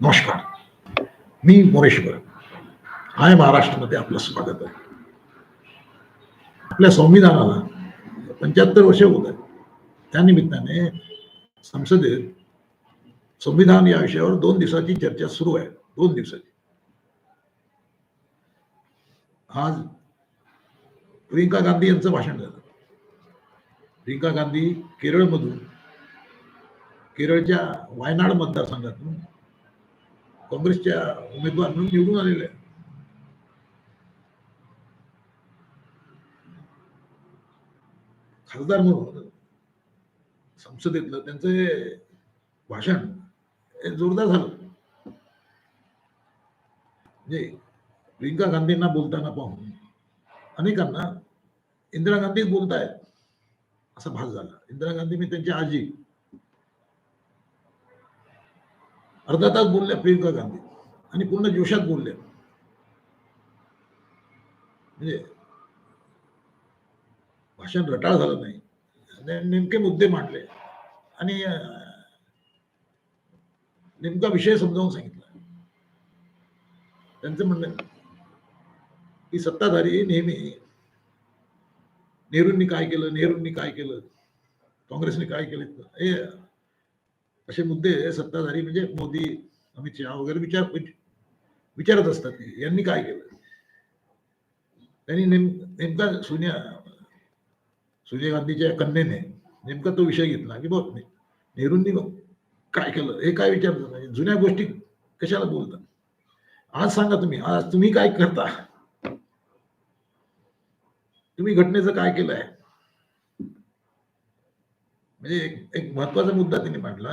नमस्कार. मी मोरेश्वर हाय महाराष्ट्रामध्ये आपलं स्वागत आहे. आपल्या संविधानाला पंच्याहत्तर वर्ष होत आहेत. त्यानिमित्ताने संसदेत संविधान या विषयावर दोन दिवसाची चर्चा सुरू आहे. दोन दिवसाची. आज प्रियंका गांधी यांचं भाषण झालं. प्रियंका गांधी केरळमधून केरळच्या वायनाड मतदारसंघातून काँग्रेसच्या उमेदवार म्हणून निवडून आलेले खासदार म्हणून संसदेतलं हे भाषण हे जोरदार झालं. म्हणजे प्रियंका गांधींना बोलताना पाहून अनेकांना इंदिरा गांधी बोलतायत. असा भास झाला. इंदिरा गांधी मी त्यांची आजी. अर्धा तास बोलल्या प्रियंका गांधी आणि पूर्ण जोशात बोलल्या. म्हणजे भाषण रटाळ झालं नाही. नेमके मुद्दे मांडले. आणि नेमका विषय समजावून सांगितला. त्यांचं म्हणणं की सत्ताधारी नेहमी नेहरूंनी काय केलं नेहरूंनी काय केलं काँग्रेसने काय केलं हे असे मुद्दे सत्ताधारी म्हणजे मोदी अमित शहा वगैरे विचार विचारत असतात की यांनी काय केलं? त्यांनी नेम नेमका सोनिया सोनिया गांधीच्या कन्येने नेमका तो विषय घेतला की बघ नेहरूंनी बघ काय केलं हे काय विचारतात? नाही जुन्या गोष्टी कशाला बोलतात? आज सांगा तुम्ही आज तुम्ही काय करता? तुम्ही घटनेचं काय केलं आहे म्हणजे एक एक महत्त्वाचा मुद्दा त्यांनी मांडला.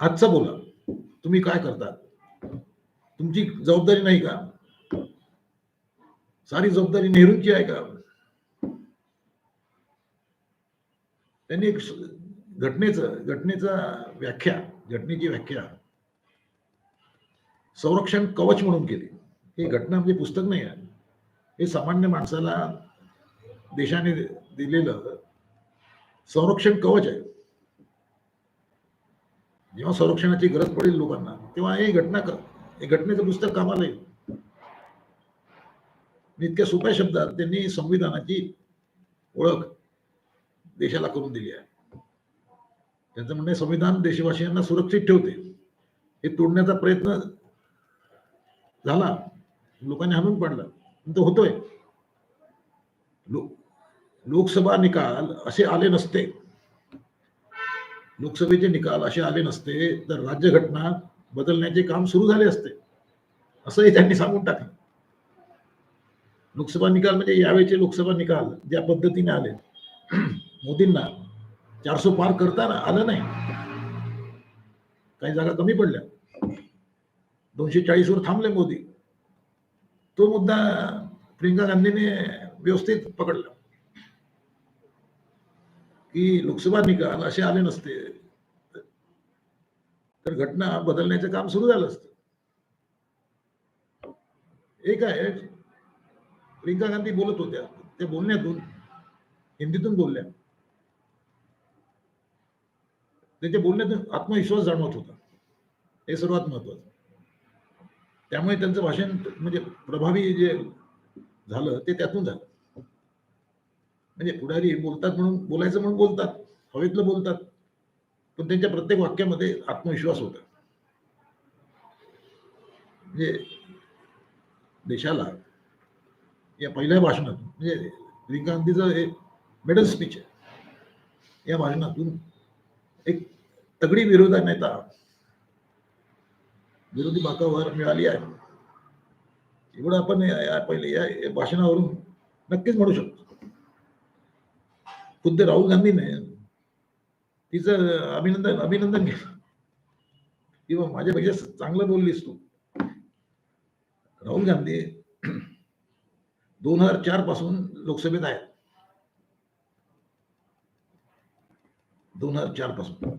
आजचा बोला. तुम्ही काय करता तुमची जबाबदारी नाही का? सारी जबाबदारी नेहरूंची आहे का? त्यांनी एक घटनेचं घटनेचा व्याख्या घटनेची व्याख्या. संरक्षण कवच म्हणून केली. हे घटना म्हणजे पुस्तक नाही आहे. हे सामान्य माणसाला देशाने दिलेलं संरक्षण कवच आहे. जेव्हा संरक्षणाची गरज पडेल लोकांना तेव्हा हे घटना हे घटनेचं पुस्तक कामाला येईल. इतक्या सोप्या शब्दात त्यांनी संविधानाची ओळख देशाला करून दिली आहे. त्यांचं म्हणणं संविधान देशवासियांना सुरक्षित ठेवते. हे तोडण्याचा प्रयत्न झाला लोकांनी हाणून पाडला. पण तो होतोय. लोकसभा निकाल असे आले नसते. लोकसभेचे निकाल असे आले नसते तर राज्यघटना बदलण्याचे काम सुरू झाले असते. असंही त्यांनी सांगून टाकलं. लोकसभा निकाल म्हणजे यावेळेचे लोकसभा निकाल ज्या पद्धतीने आले. मोदींना चारशे पार करताना आलं नाही. काही जागा कमी पडल्या. दोनशे चाळीस वर थांबले मोदी. तो मुद्दा प्रियंका गांधीने व्यवस्थित पकडला. की लोकसभा निकाल असे आले नसते. तर घटना बदलण्याचं काम सुरू झालं असतं. एक आहे प्रियंका गांधी बोलत होत्या. त्या बोलण्यातून हिंदीतून बोलल्या. त्यांच्या बोलण्यातून आत्मविश्वास जाणवत होता. हे सर्वात महत्वाचं त्यामुळे त्यांचं भाषण म्हणजे प्रभावी जे झालं ते त्यातून झालं. म्हणजे पुढारी बोलतात म्हणून बोलायचं म्हणून बोलतात हवेतलं बोलतात. पण त्यांच्या प्रत्येक वाक्यामध्ये आत्मविश्वास होता. म्हणजे देशाला या पहिल्या भाषणातून म्हणजे प्रियंका गांधीचं हे मेडल स्पीच आहे. या भाषणातून एक तगडी विरोधा नेता विरोधी बाकावर मिळाली आहे. एवढं आपण या- पहिले या भाषणावरून नक्कीच म्हणू शकतो. खुद्द राहुल गांधीने तिचं अभिनंदन अभिनंदन केलं. किंवा माझ्यापेक्षा चांगलं बोललीस तू. राहुल गांधी दोन हजार चारपासून लोकसभेत आहेत. दोन हजार चारपासून.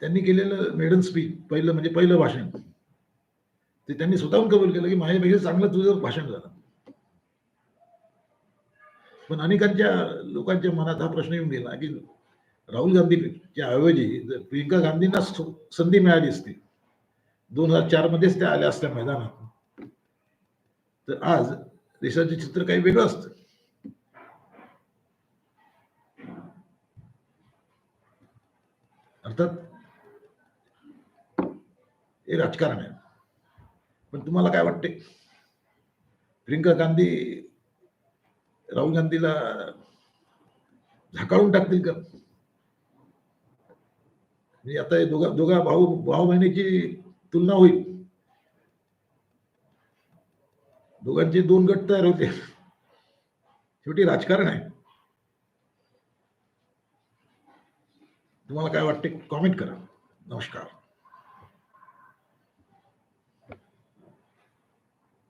त्यांनी केलेलं मेडन स्पीच पहिलं म्हणजे पहिलं भाषण. ते त्यांनी स्वतःहून कबूल केलं की माझ्यापेक्षा चांगलं तुझं भाषण झालं. पण अनेकांच्या लोकांच्या मनात हा प्रश्न येऊन गेला की राहुल गांधीच्या ऐवजी जर प्रियंका गांधींना संधी मिळाली असती दोन हजार चार मध्येच त्या आल्या असत्या मैदानात. तर आज देशाचे चित्र काही वेगळं असतं. अर्थात हे राजकारण आहे. पण तुम्हाला काय वाटते? प्रियंका गांधी राहुल गांधीला झाकाळून टाकतील का? म्हणजे आता दोघा दोघा भाऊ भाऊ बहिणीची तुलना होईल. दोघांचे दोन गट तयार होते शेवटी राजकारण आहे. तुम्हाला काय वाटते कॉमेंट करा. नमस्कार.